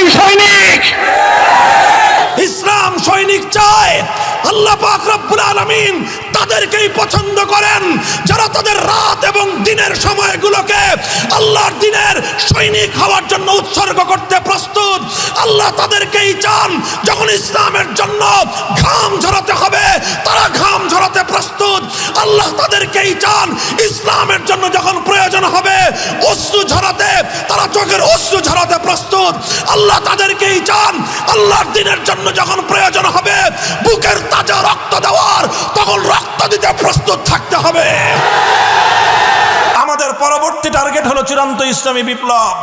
চাই সৈনিক। ইসলাম সৈনিক চায়, আল্লাহ পাক রব্বুল আলামিন তাদেরকেই পছন্দ করেন। যারা তাদের রাত এবং দিনের সময়গুলোকে আল্লাহর দিনের সৈনিক হওয়ার জন্য উৎসর্গ করতে প্রস্তুত। আল্লাহ তাদেরকেই চান, যখন ইসলামের জন্য ঘাম ঝরাতে হবে, তারা ঘাম ঝরাতে প্রস্তুত। আল্লাহ তাদেরকেই চান। ইসলামের জন্য যখন প্রয়োজন হবে, অশ্রু ঝরাতে, তারা চোখের অশ্রু ঝরাতে প্রস্তুত। আল্লাহ তাদেরকেই চান। আল্লাহর দিনের জন্য যখন প্রয়োজন হবে, বুকের তাজা রক্ত দেওয়ার, তখন রক্ত দিতে প্রস্তুত থাকতে হবে। আমাদের পরবর্তী টার্গেট হলো চূড়ান্ত ইসলামী বিপ্লব।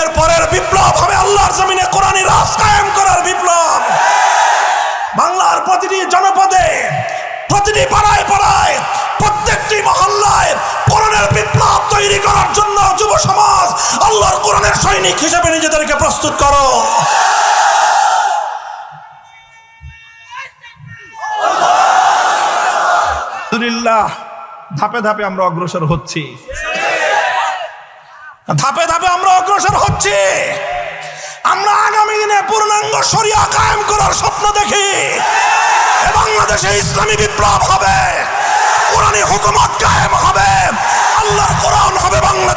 এর পরের বিপ্লব হবে আল্লাহর জমিনে কোরআনী রাজ কায়েম করার বিপ্লব। বাংলার প্রতিটি জনপদে, প্রতিটি পাড়ায় তৈরি করার জন্য যুব সমাজ আল্লাহর কোরআনের সৈনিক হিসেবে নিজেদেরকে প্রস্তুত করো। আলহামদুলিল্লাহ, ধাপে ধাপে আমরা অগ্রসর হচ্ছি। ধাপে ধাপে আমরা অগ্রসর হচ্ছি। আমরা আগামী দিনে পূর্ণাঙ্গ শরিয়া কায়েম করার স্বপ্ন দেখি। বাংলাদেশে ইসলামী বিপ্লব হবে। কোরআনী হুকুমত কায়েম হবে।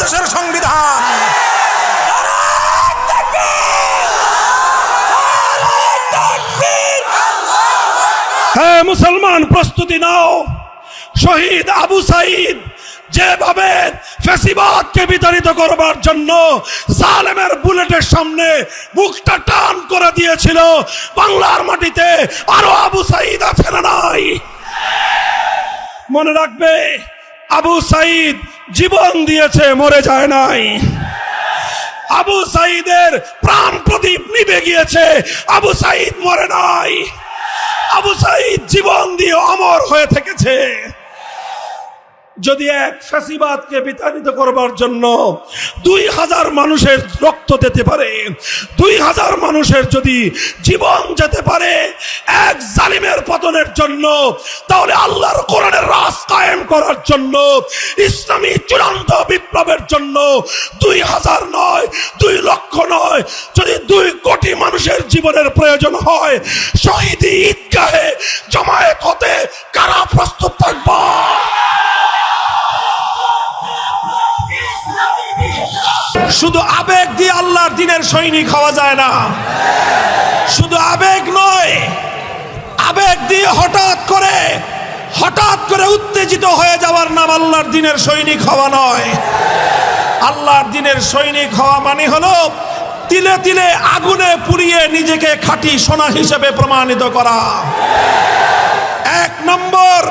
বাংলাদেশের সংবিধান। হ্যাঁ মুসলমান, প্রস্তুতি নাও। শহীদ আবু সাইদ যেভাবে ফেসিবাদকে বিতাড়িত করবার জন্য জালেমের বুলেটের সামনে মুখটা টান করে দিয়েছিল, বাংলার মাটিতে আরও আবু সাইদ আছে না নাই? মনে রাখবে, আবু সাইদ জীবন দিয়েছে, মরে যায় নাই। আবু সাইদের প্রাণ প্রদীপ নিভে গিয়েছে, আবু সাইদ মরে নাই। আবু সাইদ জীবন দিয়ে অমর হয়ে থেকেছে। যদি এক ফ্যাসিবাদকে বিতাড়িত করবার জন্য দুই হাজার মানুষের রক্ত দিতে পারে, দুই হাজার মানুষের যদি জীবন যেতে পারে এক জালিমের পতনের জন্য, তাহলে আল্লাহর কোরআনের কায়েম করার জন্য, ইসলামী চূড়ান্ত বিপ্লবের জন্য দুই হাজার নয়, দুই লক্ষ নয়, যদি দুই কোটি মানুষের জীবনের প্রয়োজন হয়, শহীদি ঈদগাহে জমায়েত হতে কারা প্রস্তুত থাকবা? শুধু আবেগ দিয়ে আল্লাহর দিনের সৈনিক হওয়া যায় না। শুধু আবেগ নয়, আবেগ দিয়ে হঠাৎ করে করে উত্তেজিত হয়ে যাওয়ার নাম আল্লাহর দিনের সৈনিক হওয়া নয়। আল্লাহর দিনের সৈনিক হওয়া মানে হলো তিলে তিলে আগুনে পুড়িয়ে নিজেকে খাঁটি সোনা হিসেবে প্রমাণিত করা। এক নম্বর,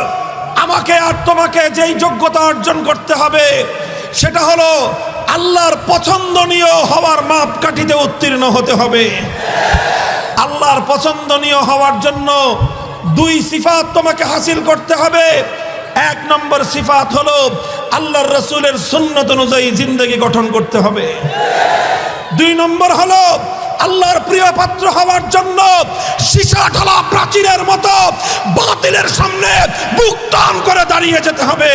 আমাকে আর তোমাকে যেই যোগ্যতা অর্জন করতে হবে, সেটা হলো আল্লাহর পছন্দনীয় হওয়ার মাপকাঠিতে উত্তীর্ণ হতে হবে। আল্লাহর পছন্দনীয় হওয়ার জন্য দুই সিফাত তোমাকে হাসিল করতে হবে। এক নম্বর সিফাত হলো আল্লাহর রসুলের সুন্নত অনুযায়ী জিন্দগি গঠন করতে হবে। দুই নম্বর হলো আল্লাহর প্রিয় পাত্র হওয়ার জন্য সীসা ঢালা প্রাচীরের মতো বাতিলের সামনে বুক টান করে দাঁড়িয়ে যেতে হবে।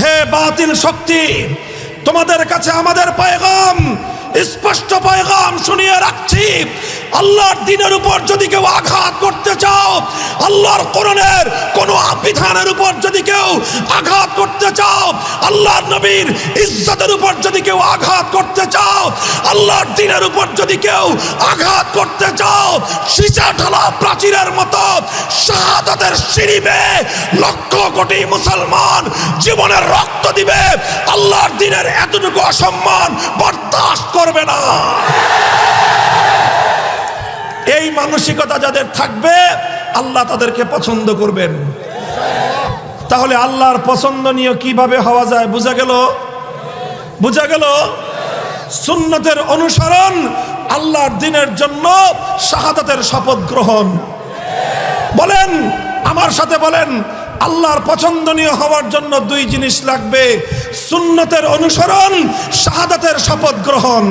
হে বাতিল শক্তি, তোমাদের কাছে আমাদের পায়গাম, স্পষ্ট পায়গাম শুনিয়ে রাখছি। আল্লাহর দিনের উপর যদি কেউ আঘাত করতে চাও, আল্লাহর কোরআনের কোন বিধানের উপর যদি কেউ আঘাত করতে চাও, আল্লাহর নবীর ইজ্জতের উপর যদি কেউ আঘাত করতে চাও, আল্লাহর দিনের উপর যদি কেউ আঘাত করতে চাও সীসা ঢালা প্রাচীরের মতো শাহাদাতের সিঁড়ি বেয়ে লক্ষ কোটি মুসলমান জীবনের রক্ত দিবে, আল্লাহর দিনের এতটুকু অসম্মান বরদাস্ত করবে না। এই মানসিকতা যাদের থাকবে, আল্লাহ তাদেরকে পছন্দ করবেন। তাহলে আল্লাহর পছন্দনীয় কীভাবে হওয়া যায়, বোঝা গেল? বোঝা গেল? সুন্নতের অনুসরণ আল্লাহর দিনের জন্য শাহাদাতের শপথ গ্রহণ। বলেন, আমার সাথে বলেন, আল্লাহর পছন্দনীয় হওয়ার জন্য দুই জিনিস লাগবে। সুন্নতের অনুসরণ, শাহাদাতের শপথ গ্রহণ।